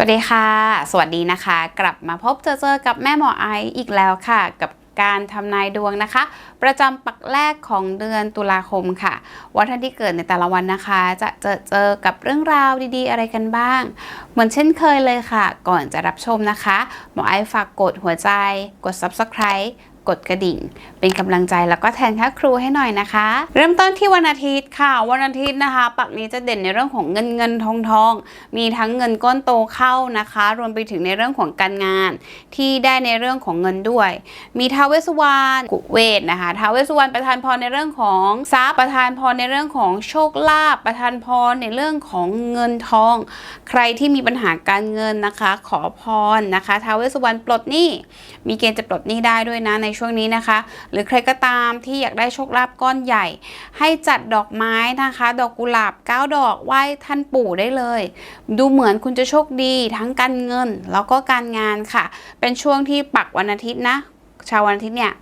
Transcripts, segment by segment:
สวัสดีค่ะ สวัสดีนะคะ กลับมาพบเจอเจอกับแม่หมอไอซ์อีกแล้วค่ะ กับการทำนายดวงนะคะ ประจำปักแรกของเดือนตุลาคมค่ะ ว่าท่านที่เกิดในแต่ละวันนะคะ จะเจอเจอกับเรื่องราวดีๆ อะไรกันบ้าง เหมือนเช่นเคยเลยค่ะ ก่อนจะรับชมนะคะ หมอไอซ์ฝากกดหัวใจ กด subscribe กดกระดิ่ง เป็นกำลังใจแล้วก็แทนค่าครูให้หน่อยนะคะ เริ่มต้นที่วันอาทิตย์ค่ะ วันอาทิตย์นะคะ ปักนี้จะเด่นในเรื่องของเงินเงินทองทอง มีทั้งเงินก้อนโตเข้านะคะ รวมไปถึงในเรื่องของการงาน ที่ได้ในเรื่องของเงินด้วย มีท้าวเวสสุวรรณกุเวทนะคะท้าวเวสสุวรรณประทานพรในเรื่องของทรัพย์ประทานพรในเรื่องของโชคลาภประทานพรในเรื่องของเงินทอง ใครที่มีปัญหาการเงินนะคะ ขอพรนะคะท้าวเวสสุวรรณปลดหนี้มีเกณฑ์จะปลดหนี้ได้ด้วยนะในช่วงนี้นะคะ หรือใครก็ตามที่อยากได้โชคลาภก้อนใหญ่ ให้จัดดอกไม้นะคะ ดอกกุหลาบ9ดอกไหว้ท่านปู่ได้เลย ดูเหมือนคุณจะโชคดีทั้งการเงิน แล้วก็การงานค่ะ เป็นช่วงที่ปักวันอาทิตย์นะ ชาววันอาทิตย์เนี่ย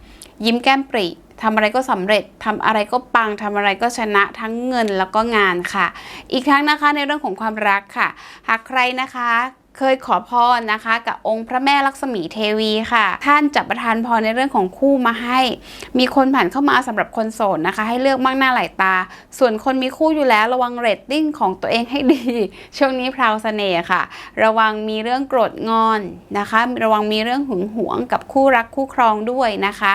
ยิ้มแก้มปริทำอะไรก็สำเร็จทำอะไรก็ปังทำอะไรก็ชนะทั้งเงินแล้วก็งานค่ะ อีกทั้งนะคะในเรื่องของความรักค่ะ หากใครนะคะ เคยขอพรนะคะ กับองค์พระแม่ลักษมีเทวีค่ะ ท่านจะประทานพรในเรื่องของคู่มาให้ มีคนผ่านเข้ามาสำหรับคนโสดนะคะ ให้เลือกมากหน้าหลายตา ส่วนคนมีคู่อยู่แล้วระวังเรตติ้งของตัวเองให้ดี ช่วงนี้พราวเสน่ห์ค่ะ ระวังมีเรื่องโกรธงอนนะคะ ระวังมีเรื่องหึงหวงกับคู่รักคู่ครองด้วยนะคะ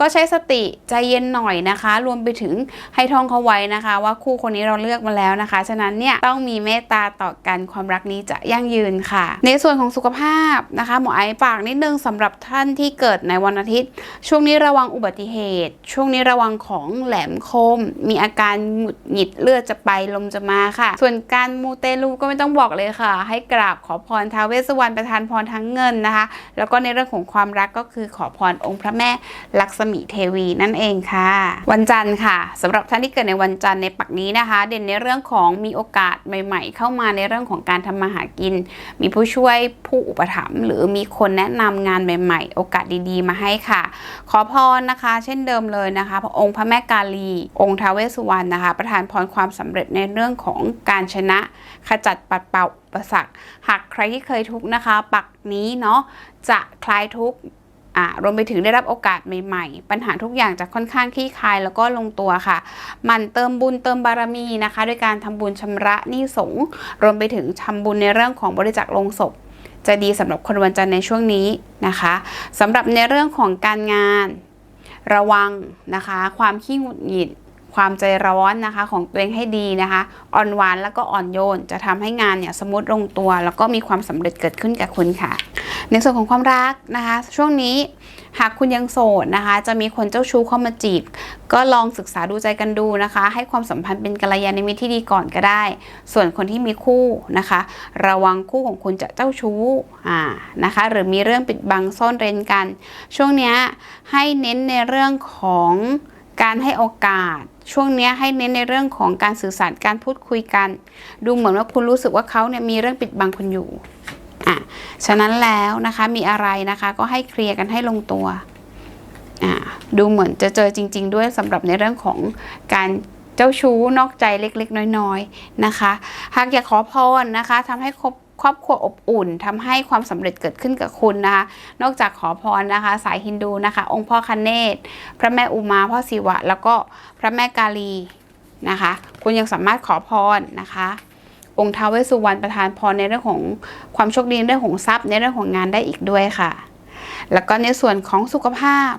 ก็ใช้สติใจเย็นหน่อยนะคะ รวมไปถึงให้ท่องเขาไว้นะคะ ว่าคู่คนนี้เราเลือกมาแล้วนะคะ ฉะนั้นเนี่ยต้องมีเมตตาต่อกันความรักนี้จะยั่งยืนค่ะในส่วนของสุขภาพนะคะ หมอไอฝากนิดนึงสำหรับท่านที่เกิดในวันอาทิตย์ ช่วงนี้ระวังอุบัติเหตุ ช่วงนี้ระวังของแหลมคม มีอาการหงุดหงิดเลือดจะไปลมจะมาค่ะ ส่วนการมูเตลูก็ไม่ต้องบอกเลยค่ะ ให้กราบขอพรท้าวเวสสวรรณประทานพรทั้งเงินนะคะ แล้วก็ในเรื่องของความรักก็คือขอพรองค์พระแม่ลักษมีเทวีนั่นเองค่ะ วันจันทร์ค่ะสำหรับท่านที่เกิดในวันจันทร์ในปักนี้นะคะ เด่นในเรื่องของมีโอกาสใหม่ ๆ เข้ามาในเรื่องของการทำมาหากิน มีผู้ช่วยผู้อุปถัมภ์หรือมีคนแนะนำงานใหม่ๆ โอกาสดีๆ มาให้ค่ะ ขอพรนะคะ เช่นเดิมเลยนะคะ พระองค์พระแม่กาลี องค์ท้าวเวสสุวรรณนะคะ ประทานพรความสำเร็จในเรื่องของการชนะ ขจัดปัดเป่าอุปสรรคหากใครที่เคยทุกข์นะคะ ปักนี้เนาะจะคลายทุกข์ รวมไปถึงได้รับโอกาสใหม่ๆ ปัญหาทุกอย่างจะค่อนข้างคลี่คลายแล้วก็ลงตัวค่ะ มันเติมบุญเติมบารมีนะคะด้วยการทำบุญชำระหนี้สงรวมไปถึงทำบุญในเรื่องของบริจาคลงศพ จะดีสำหรับคนวันจันทร์ในช่วงนี้นะคะสำหรับในเรื่องของการงาน ระวังนะคะ ความขี้หงุดหงิด ความใจร้อนนะคะของตัวเองให้ดีนะคะอ่อนหวานแล้วก็อ่อนโยน จะทำให้งานเนี่ยสมูทลงตัว แล้วก็มีความสำเร็จเกิดขึ้นกับคุณค่ะ ในส่วนของความรักนะคะ ช่วงนี้หากคุณยังโสดนะคะ จะมีคนเจ้าชู้เข้ามาจีบ ก็ลองศึกษาดูใจกันดูนะคะ ให้ความสัมพันธ์เป็นกัลยาณมิตรที่ดีก่อนก็ได้ ส่วนคนที่มีคู่นะคะ ระวังคู่ของคุณจะเจ้าชู้อ่านะคะ หรือมีเรื่องปิดบังซ่อนเร้นกัน ช่วงนี้ให้เน้นในเรื่องของ การให้โอกาส ช่วงนี้ให้เน้นในเรื่องของการสื่อสารการพูดคุยกัน ดูเหมือนว่าคุณรู้สึกว่าเขาเนี่ยมีเรื่องปิดบังคุณอยู่อะฉะนั้นแล้วนะคะมีอะไรนะคะก็ให้เคลียร์กันให้ลงตัวอ่าดูเหมือนจะเจอจริง ๆ ด้วยสำหรับในเรื่องของการเจ้าชู้นอกใจเล็กๆ น้อย ๆ นะคะ หากอยากขอพรนะคะทำให้ครบ ครอบครัวอบอุ่นทำให้ความสำเร็จเกิดขึ้นกับคุณนะคะ นอกจากขอพรนะคะ สายฮินดูนะคะ องค์พ่อคเนศพระแม่อุมาพ่อศิวะ แล้วก็พระแม่กาลีนะคะ คุณยังสามารถขอพรนะคะองค์ท้าวเวสสุวรรณประทานพรในเรื่องของความโชคดีในเรื่องของทรัพย์ในเรื่องของงานได้อีกด้วยค่ะ แล้วก็ในส่วนของสุขภาพ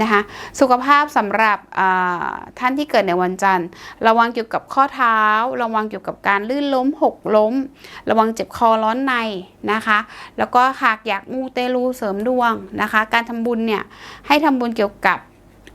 นะคะสุขภาพสำหรับท่านที่เกิดในวันจันทร์ ระวังเกี่ยวกับข้อเท้า ระวังเกี่ยวกับการลื่นล้มหกล้ม ระวังเจ็บคอร้อนในนะคะ แล้วก็หากอยากมูเตลูเสริมดวงนะคะ การทำบุญเนี่ยให้ทำบุญเกี่ยวกับ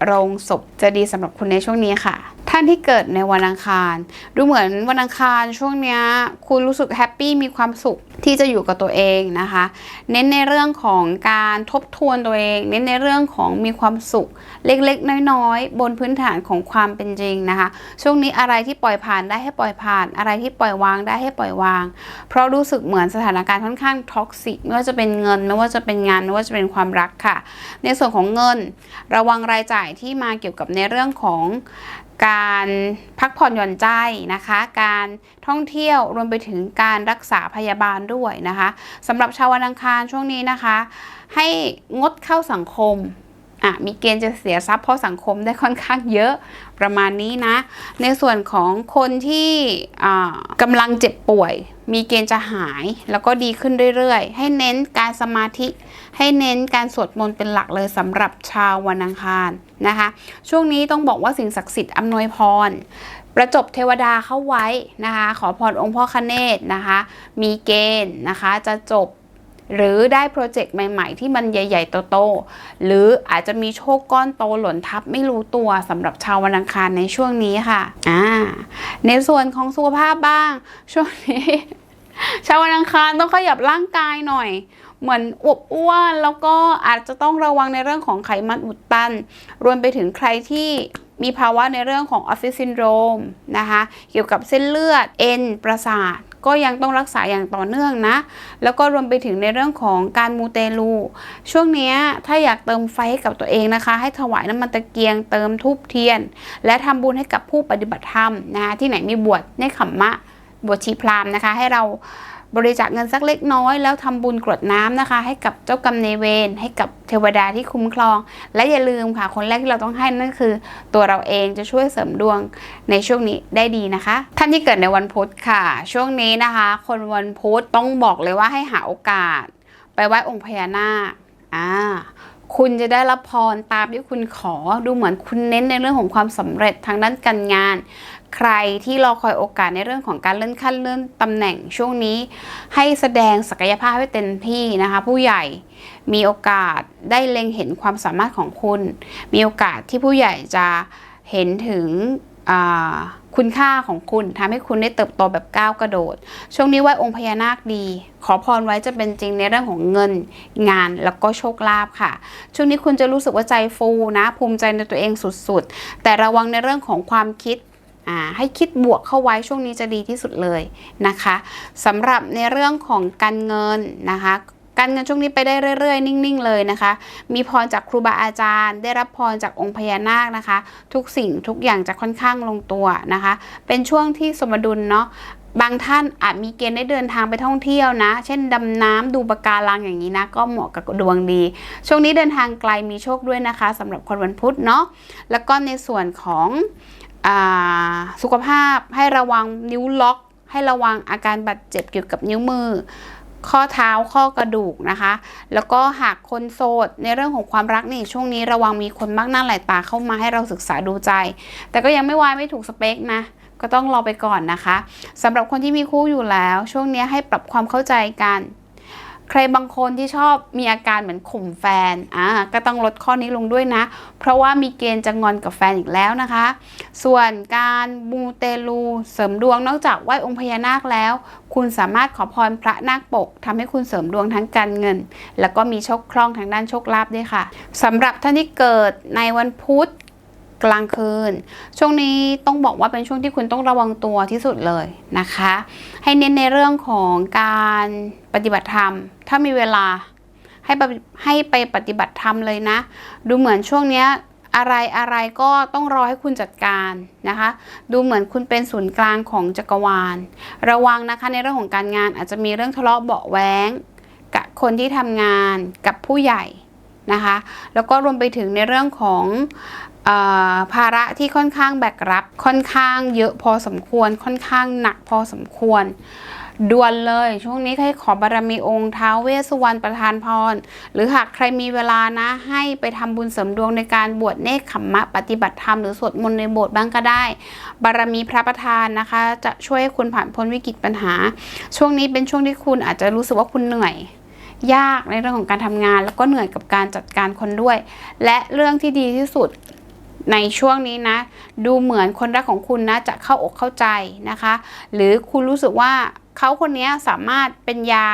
โรงศพจะดีสำหรับคุณในช่วงนี้ค่ะ ท่านที่เกิดในวันอังคาร ดูเหมือนวันอังคารช่วงนี้คุณรู้สึกแฮปปี้มีความสุขที่จะอยู่กับตัวเองนะคะ เน้นในเรื่องของการทบทวนตัวเอง เน้นในเรื่องของมีความสุข เล็กๆ น้อยๆ บนพื้นฐานของความเป็นจริงนะคะ ช่วงนี้อะไรที่ปล่อยผ่านได้ให้ปล่อยผ่าน อะไรที่ปล่อยวางได้ให้ปล่อยวาง เพราะรู้สึกเหมือนสถานการณ์ค่อนข้างท็อกซิกไม่ว่าจะเป็นเงินไม่ว่าจะเป็นงานไม่ว่าจะเป็นความรักค่ะ ในส่วนของเงิน ระวังรายจ่ายที่มาเกี่ยวกับในเรื่องของการพักผ่อนหย่อนใจนะคะ การท่องเที่ยวรวมไปถึงการรักษาพยาบาลด้วยนะคะสำหรับชาววันอังคารช่วงนี้นะคะ ให้งดเข้าสังคม อะมีเกณฑ์จะเสียทรัพย์เพราะสังคมได้ค่อนข้างเยอะประมาณนี้นะ ในส่วนของคนที่กำลังเจ็บป่วย มีเกณฑ์จะหายแล้วก็ดีขึ้นเรื่อยๆ ให้เน้นการสมาธิ ให้เน้นการสวดมนต์เป็นหลักเลยสำหรับชาววันอังคารนะคะ ช่วงนี้ต้องบอกว่าสิ่งศักดิ์สิทธิ์อำนวยพรประจบเทวดาเข้าไว้นะคะ ขอพรองค์พ่อคเนศนะคะ มีเกณฑ์นะคะ จะจบ หรือได้โปรเจกต์ใหม่ๆ ที่มันใหญ่ ๆ โตๆหรืออาจจะมีโชคก้อนโตหล่นทับไม่รู้ตัวสำหรับชาววันอังคารในช่วงนี้ค่ะอ่าในส่วนของสุขภาพบ้าง ช่วงนี้ ชาววันอังคารต้องขยับร่างกายหน่อยเหมือนอวบอ้วนแล้วก็อาจจะต้องระวังในเรื่องของไขมันอุดตัน รวมไปถึงใครที่มีภาวะในเรื่องของออฟฟิศซินโดรมนะคะ เกี่ยวกับเส้นเลือดเอ็นประสาท ก็ยังต้องรักษาอย่างต่อเนื่องนะ แล้วก็รวมไปถึงในเรื่องของการมูเตลู ช่วงนี้ถ้าอยากเติมไฟให้กับตัวเองนะคะ ให้ถวายน้ำมันตะเกียงเติมทูบเทียน และทำบุญให้กับผู้ปฏิบัติธรรมนะคะที่ไหนมีบวชในขมมะบวชชีพราหมณ์นะคะ ให้เรา บริจาคเงินสักเล็กน้อย แล้วทำบุญกรวดน้ำนะคะ ให้กับเจ้ากรรมนายเวรให้กับเทวดาที่คุ้มครอง และอย่าลืมค่ะ คนแรกที่เราต้องให้นั่นคือ ตัวเราเองจะช่วยเสริมดวงในช่วงนี้ได้ดีนะคะ ท่านที่เกิดในวันพุธค่ะ ช่วงนี้นะคะ คนวันพุธต้องบอกเลยว่าให้หาโอกาส ไปไหว้องค์พญานาคอ่า คุณจะได้รับพรตามที่คุณขอดูเหมือนคุณเน้นในเรื่องของความสำเร็จทางด้านการงาน ใครที่รอคอยโอกาสในเรื่องของการเลื่อนขั้นเลื่อนตำแหน่งช่วงนี้ ให้แสดงศักยภาพให้เต็มที่นะคะ ผู้ใหญ่มีโอกาสได้เล็งเห็นความสามารถของคุณ มีโอกาสที่ผู้ใหญ่จะเห็นถึง คุณค่าของคุณทำให้คุณได้เติบโตแบบก้าวกระโดด ช่วงนี้ไหว้องค์พญานาคดี ขอพรไว้จะเป็นจริงในเรื่องของเงินงานแล้วก็โชคลาภค่ะ ช่วงนี้คุณจะรู้สึกว่าใจฟูนะ ภูมิใจในตัวเองสุดๆ แต่ระวังในเรื่องของความคิดให้คิดบวกเข้าไว้ช่วงนี้จะดีที่สุดเลยนะคะสำหรับในเรื่องของการเงินนะคะ การเงินช่วงนี้ไปได้เรื่อยๆ นิ่งๆ เลยนะคะ มีพรจากครูบาอาจารย์ ได้รับพรจากองค์พญานาคนะคะ ทุกสิ่งทุกอย่างจะค่อนข้างลงตัวนะคะ เป็นช่วงที่สมดุลเนาะบางท่านอาจมีเกณฑ์ได้เดินทางไปท่องเที่ยวนะ เช่นดำน้ำดูปะการังอย่างนี้นะ ก็เหมาะกับดวงดี ช่วงนี้เดินทางไกลมีโชคด้วยนะคะสำหรับคนวันพุธเนาะ แล้วก็ในส่วนของอสุขภาพให้ระวังนิ้วล็อก ให้ระวังอาการบาดเจ็บเกี่ยวกับนิ้วมือ ข้อเท้าข้อกระดูกนะคะ แล้วก็หากคนโสดในเรื่องของความรักนี่ช่วงนี้ระวังมีคนมากหน้าหลายตาเข้ามาให้เราศึกษาดูใจ แต่ก็ยังไม่วายไม่ถูกสเปคนะก็ต้องรอไปก่อนนะคะสำหรับคนที่มีคู่อยู่แล้ว ช่วงนี้ให้ปรับความเข้าใจกัน ใครบางคนที่ชอบมีอาการเหมือนข่มแฟนอ่าก็ต้องลดข้อนี้ลงด้วยนะ เพราะว่ามีเกณฑ์จะงอนกับแฟนอีกแล้วนะคะ ส่วนการมูเตลูเสริมดวงนอกจากไหว้องค์พญานาคแล้ว คุณสามารถขอพรพระนาคปกทำให้คุณเสริมดวงทั้งการเงิน แล้วก็มีโชคคล่องทางด้านโชคลาภด้วยค่ะสำหรับท่านที่เกิดในวันพุธ กลางคืน ช่วงนี้ต้องบอกว่าเป็นช่วงที่คุณต้องระวังตัวที่สุดเลยนะคะ ให้เน้นในเรื่องของการปฏิบัติธรรม ถ้ามีเวลาให้ไปให้ไปปฏิบัติธรรมเลยนะ ดูเหมือนช่วงนี้อะไรอะไรก็ต้องรอให้คุณจัดการนะคะ ดูเหมือนคุณเป็นศูนย์กลางของจักรวาล ระวังนะคะในเรื่องของการงานอาจจะมีเรื่องทะเลาะเบาะแว้ง กับคนที่ทำงานกับผู้ใหญ่นะคะ แล้วก็รวมไปถึงในเรื่องของ ภาระที่ค่อนข้างแบกรับ ค่อนข้างเยอะพอสมควร ค่อนข้างหนักพอสมควรด่วนเลยช่วงนี้ให้ขอบารมีองค์ท้าวเวสสุวรรณประทานพร หรือหากใครมีเวลานะให้ไปทำบุญเสริมดวงในการบวชเนคขมมะปฏิบัติธรรมหรือสวดมนต์ในโบสถ์บ้างก็ได้ บารมีพระประธานนะคะ จะช่วยให้คุณผ่านพ้นวิกฤตปัญหา ช่วงนี้เป็นช่วงที่คุณอาจจะรู้สึกว่าคุณเหนื่อย ยากในเรื่องของการทำงาน แล้วก็เหนื่อยกับการจัดการคนด้วย และเรื่องที่ดีที่สุด ในช่วงนี้นะ ดูเหมือนคนรักของคุณนะจะเข้าอกเข้าใจนะคะ หรือคุณรู้สึกว่าเขาคนนี้สามารถเป็นยา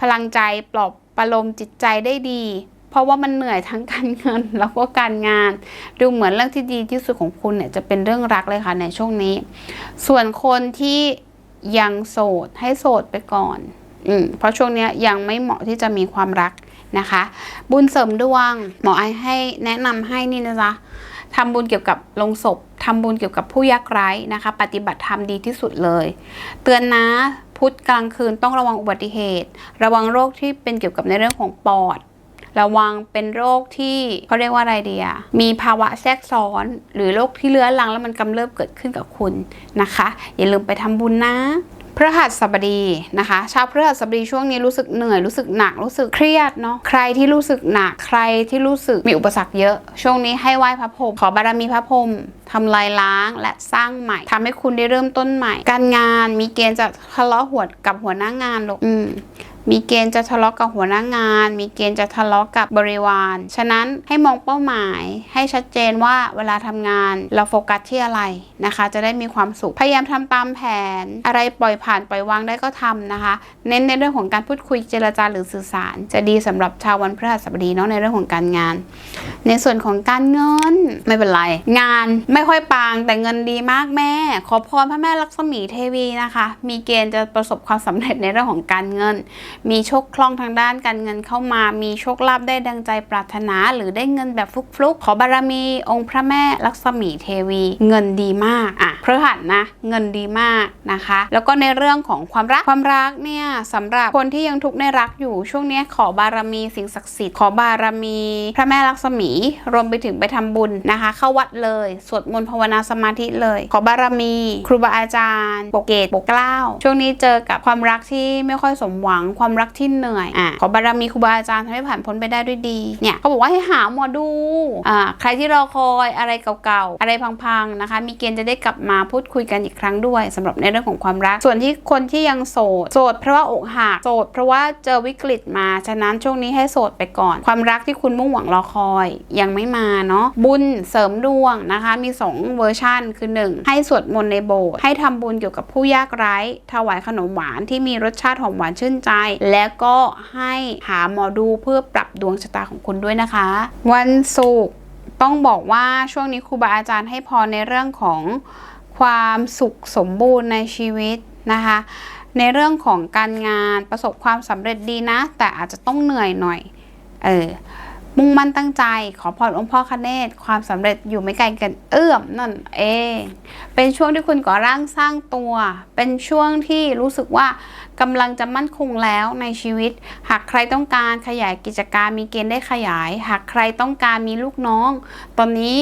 พลังใจปลอบประโลมจิตใจได้ดี เพราะว่ามันเหนื่อยทั้งการเงินแล้วก็การงาน ดูเหมือนเรื่องที่ดีที่สุดของคุณเนี่ยจะเป็นเรื่องรักเลยค่ะในช่วงนี้ ส่วนคนที่ยังโสดให้โสดไปก่อนอืมเพราะช่วงนี้ยยังไม่เหมาะที่จะมีความรักนะคะ บุญเสริมดวงหมอไอให้แนะนำให้นี่นะจ๊ะ ทำบุญเกี่ยวกับลงศพทำบุญเกี่ยวกับผู้ยากไร้นะคะ ปฏิบัติธรรมดีที่สุดเลย เตือนนะพุธกลางคืนต้องระวังอุบัติเหตุ ระวังโรคที่เป็นเกี่ยวกับในเรื่องของปอด ระวังเป็นโรคที่เขาเรียกว่าอะไรเดียมีภาวะแทรกซ้อน หรือโรคที่เลื้อรังแล้วมันกำเริบเกิดขึ้นกับคุณนะคะ อย่าลืมไปทำบุญนะ พฤหัสบดีนะคะ ชาวพฤหัสบดีช่วงนี้รู้สึกเหนื่อยรู้สึกหนักรู้สึกเครียดเนาะใครที่รู้สึกหนักใครที่รู้สึกมีอุปสรรคเยอะ ช่วงนี้ให้ไหว้พระพรหมขอบารมีพระพรหมทำลายล้างและสร้างใหม่ทำให้คุณได้เริ่มต้นใหม่ การงานมีเกณฑ์จะทะเลาะหัวดกับหัวหน้างานหรอกอืม มีเกณฑ์จะทะเลาะกับหัวหน้างาน มีเกณฑ์จะทะเลาะกับบริวาร ฉะนั้นให้มองเป้าหมาย ให้ชัดเจนว่าเวลาทำงานเราโฟกัสที่อะไรนะคะ จะได้มีความสุข พยายามทำตามแผน อะไรปล่อยผ่านปล่อยวางได้ก็ทำนะคะ เน้นในเรื่องของการพูดคุยเจรจาหรือสื่อสาร จะดีสำหรับชาววันพฤหัสบดีเนาะในเรื่องของการงาน ในส่วนของการเงินไม่เป็นไร งานไม่ค่อยปังแต่เงินดีมากแม่ ขอพรพระแม่ลักษมีเทวีนะคะ มีเกณฑ์จะประสบความสำเร็จในเรื่องของการเงินมีโชคคล่องทางด้านการเงินเข้ามา มีโชคลาภได้ดังใจปรารถนา หรือได้เงินแบบฟลุกๆ ขอบารมีองค์พระแม่ลักษมีเทวี เงินดีมากอะพฤหัสนะ เงินดีมากนะคะ แล้วก็ในเรื่องของความรักความรักเนี่ยสำหรับคนที่ยังทุกข์ในรักอยู่ช่วงนี้ขอบารมีสิ่งศักดิ์สิทธิ์ขอบารมี พระแม่ลักษมี รวมไปถึงไปทำบุญนะคะ เข้าวัดเลยสวดมนต์ภาวนาสมาธิเลย ขอบารมี ครูบาอาจารย์ปกเกตปกเกล้าช่วงนี้เจอกับความรักที่ไม่ค่อยสมหวังความรักที่เหนื่อยอะขอบารมีครูบาอาจารย์ทำให้ผ่านพ้นไปได้ด้วยดีเนี่ยเขาบอกว่าให้หาหมอดูอ่าใครที่รอคอยอะไรเก่าๆ อะไรพังๆนะคะ มีเกณฑ์จะได้กลับมาพูดคุยกันอีกครั้งด้วยสำหรับในเรื่องของความรัก ส่วนที่คนที่ยังโสดโสดเพราะว่าอกหักโสดเพราะว่าเจอวิกฤตมาฉะนั้นช่วงนี้ให้โสดไปก่อน ความรักที่คุณมุ่งหวังรอคอยยังไม่มาเนาะบุญเสริมดวงนะคะ มี 2 เวอร์ชันคือ 1 ให้สวดมนต์ในโบสถ์ให้ทำบุญเกี่ยวกับผู้ยากไร้ ถวายขนมหวานที่มีรสชาติหอมหวานชื่นใจแล้วก็ให้หาหมอดูเพื่อปรับดวงชะตาของคุณด้วยนะคะ วันศุกร์ต้องบอกว่าช่วงนี้ครูบาอาจารย์ให้พรในเรื่องของความสุขสมบูรณ์ในชีวิตนะคะ ในเรื่องของการงานประสบความสำเร็จดีนะ แต่อาจจะต้องเหนื่อยหน่อย เออ มุ่งมั่นตั้งใจ ขอพรองค์พ่อคเนศความสำเร็จอยู่ไม่ไกลกันเอื้อมนั่นเอง เป็นช่วงที่คุณก่อร่างสร้างตัว เป็นช่วงที่รู้สึกว่ากำลังจะมั่นคงแล้วในชีวิต หากใครต้องการขยายกิจการมีเกณฑ์ได้ขยาย หากใครต้องการมีลูกน้อง ตอนนี้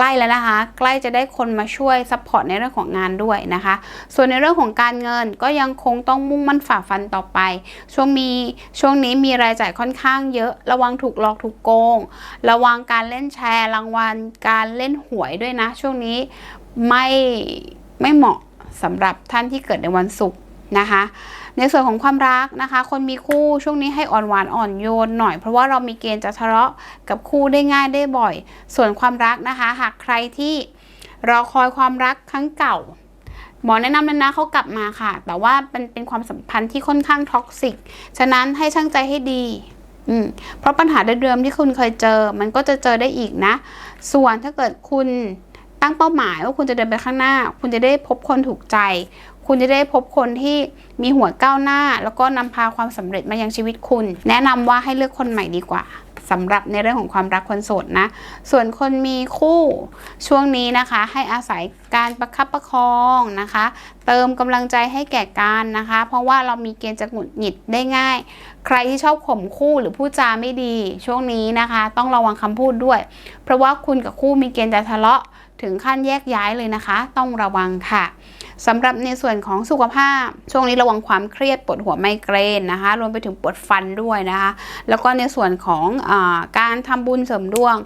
ใกล้แล้วนะคะ ใกล้จะได้คนมาช่วยซัพพอร์ตในเรื่องของงานด้วยนะคะ ส่วนในเรื่องของการเงินก็ยังคงต้องมุ่งมั่นฝ่าฟันต่อไป ช่วงมีช่วงนี้มีรายจ่ายค่อนข้างเยอะ ระวังถูกหลอกถูกโกง ระวังการเล่นแชร์รางวัลการเล่นหวยด้วยนะ ช่วงนี้ไม่ไม่เหมาะสำหรับท่านที่เกิดในวันศุกร์นะคะ ในส่วนของความรักนะคะ คนมีคู่ช่วงนี้ให้อ่อนหวานอ่อนโยนหน่อย เพราะว่าเรามีเกณฑ์จะทะเลาะกับคู่ได้ง่ายได้บ่อย ส่วนความรักนะคะ หากใครที่รอคอยความรักครั้งเก่าหมอแนะนำเลยนะเขากลับมาค่ะ แต่ว่าเป็นเป็นความสัมพันธ์ที่ค่อนข้างท็อกซิก ฉะนั้นให้ช่างใจให้ดีอืมเพราะปัญหาเดิมๆที่คุณเคยเจอ มันก็จะเจอได้อีกนะ ส่วนถ้าเกิดคุณตั้งเป้าหมายว่าคุณจะเดินไปข้างหน้า คุณจะได้พบคนถูกใจ คุณจะได้พบคนที่มีหัวก้าวหน้า แล้วก็นำพาความสำเร็จมายังชีวิตคุณ แนะนำว่าให้เลือกคนใหม่ดีกว่าสำหรับในเรื่องของความรักคนโสดนะ ส่วนคนมีคู่ช่วงนี้นะคะ ให้อาศัยการประคับประคองนะคะ เติมกำลังใจให้แก่กันนะคะ เพราะว่าเรามีเกณฑ์จะหงุดหงิดได้ง่าย ใครที่ชอบข่มคู่หรือพูดจาไม่ดี ช่วงนี้นะคะ ต้องระวังคำพูดด้วย เพราะว่าคุณกับคู่มีเกณฑ์จะทะเลาะถึงขั้นแยกย้ายเลยนะคะ ต้องระวังค่ะ สำหรับในส่วนของสุขภาพ ช่วงนี้ระวังความเครียดปวดหัวไมเกรนนะคะ รวมไปถึงปวดฟันด้วยนะคะ แล้วก็ในส่วนของอการทำบุญเสริมดวง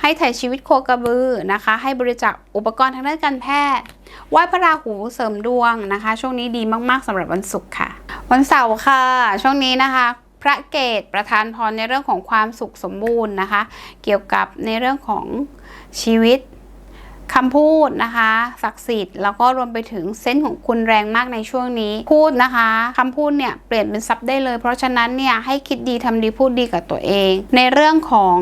ให้ถ่ายชีวิตโคกระบือนะคะ ให้บริจาคอุปกรณ์ทางด้านการแพทย์ไหว้พระราหูเสริมดวงนะคะ ช่วงนี้ดีมากๆสำหรับวันศุกร์ค่ะ วันเสาร์ค่ะ ช่วงนี้นะคะพระเกตประทานพรในเรื่องของความสุขสมบูรณ์นะคะ เกี่ยวกับในเรื่องของชีวิต คำพูดนะคะศักดิ์สิทธิ์แล้วก็รวมไปถึงเซนส์ของคุณแรงมากในช่วงนี้พูดนะคะคำพูดเนี่ยเปลี่ยนเป็นซับได้เลย เพราะฉะนั้นเนี่ยให้คิดดีทำดีพูดดีกับตัวเอง ในเรื่องของ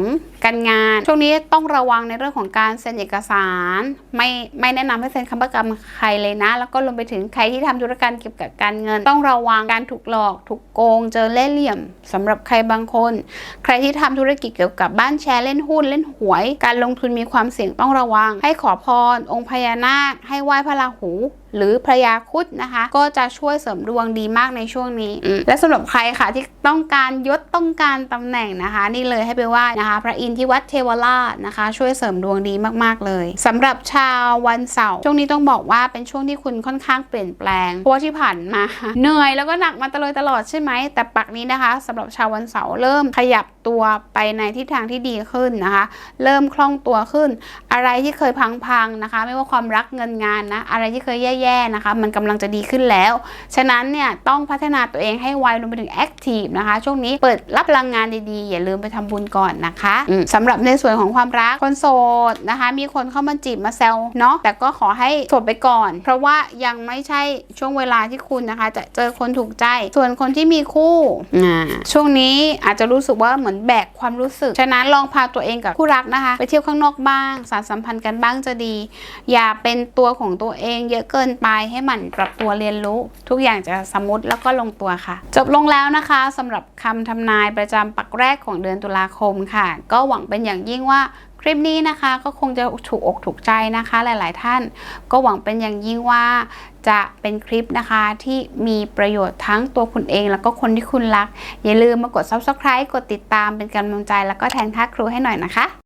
การงาน ช่วงนี้ต้องระวังในเรื่องของการเซ็นเอกสาร ไม่ไม่แนะนำให้เซ็นคำประกันใครเลยนะ แล้วก็รวมไปถึงใครที่ทำธุรการเกี่ยวกับการเงิน ต้องระวังการถูกหลอก ถูกโกง เจอเล่ห์เหลี่ยมสำหรับใครบางคน ใครที่ทำธุรกิจเกี่ยวกับบ้านแชร์เล่นหุ้นเล่นหวย การลงทุนมีความเสี่ยงต้องระวัง ให้ขอพร องค์พญานาค ให้ไหว้พระราหู หรือพระยาครุดนะคะ ก็จะช่วยเสริมดวงดีมากในช่วงนี้อืมและสำหรับใครค่ะที่ต้องการยศต้องการตำแหน่งนะคะ นี่เลยให้ไปไหว้นะคะ พระอินทร์ที่วัดเทวราชนะคะ ช่วยเสริมดวงดีมากๆเลยสำหรับชาววันเสาร์ช่วงนี้ต้องบอกว่าเป็นช่วงที่คุณค่อนข้างเปลี่ยนแปลงเพราะว่าที่ผ่านมาเหนื่อยแล้วก็หนักมาตลอดตลอดใช่ไหมแต่ปักนี้นะคะสำหรับชาววันเสาร์เริ่มขยับตัวไปในทิศทางที่ดีขึ้นนะคะ เริ่มคล่องตัวขึ้น อะไรที่เคยพังๆนะคะ ไม่ว่าความรักเงินงานนะ อะไรที่เคยแย่ๆนะคะ มันกำลังจะดีขึ้นแล้ว ฉะนั้นเนี่ยต้องพัฒนาตัวเองให้ไวรวมไปถึงแอคทีฟนะคะ ช่วงนี้เปิดรับพลังงานดีๆ อย่าลืมไปทำบุญก่อนนะคะอืมสำหรับในส่วนของความรักคนโสดนะคะ มีคนเข้ามาจีบมาแซวเนาะ แต่ก็ขอให้โสดไปก่อน เพราะว่ายังไม่ใช่ช่วงเวลาที่คุณนะคะ จะเจอคนถูกใจ ส่วนคนที่มีคู่อ่าช่วงนี้อาจจะรู้สึกว่าเหมือนแบกความรู้สึก ฉะนั้นลองพาตัวเองกับคู่รักนะคะ ไปเที่ยวข้างนอกบ้าง สารสัมพันธ์กันบ้างจะดี อย่าเป็นตัวของตัวเองเยอะเกินไปให้หมั่นปรับตัวเรียนรู้ ทุกอย่างจะสมมติแล้วก็ลงตัวค่ะ จบลงแล้วนะคะสำหรับคำทำนายประจำปักแรกของเดือนตุลาคมค่ะ ก็หวังเป็นอย่างยิ่งว่า คลิปนี้นะคะก็คงจะถูกอกถูกใจนะคะหลาย ๆ ท่านก็หวังเป็นอย่างยิ่งว่าจะเป็นคลิปนะคะที่มีประโยชน์ทั้งตัวคุณเอง แล้วก็คนที่คุณรัก อย่าลืมมากด subscribe กดติดตามเป็นกำลังใจ แล้วก็แทนค่าครูให้หน่อยนะคะ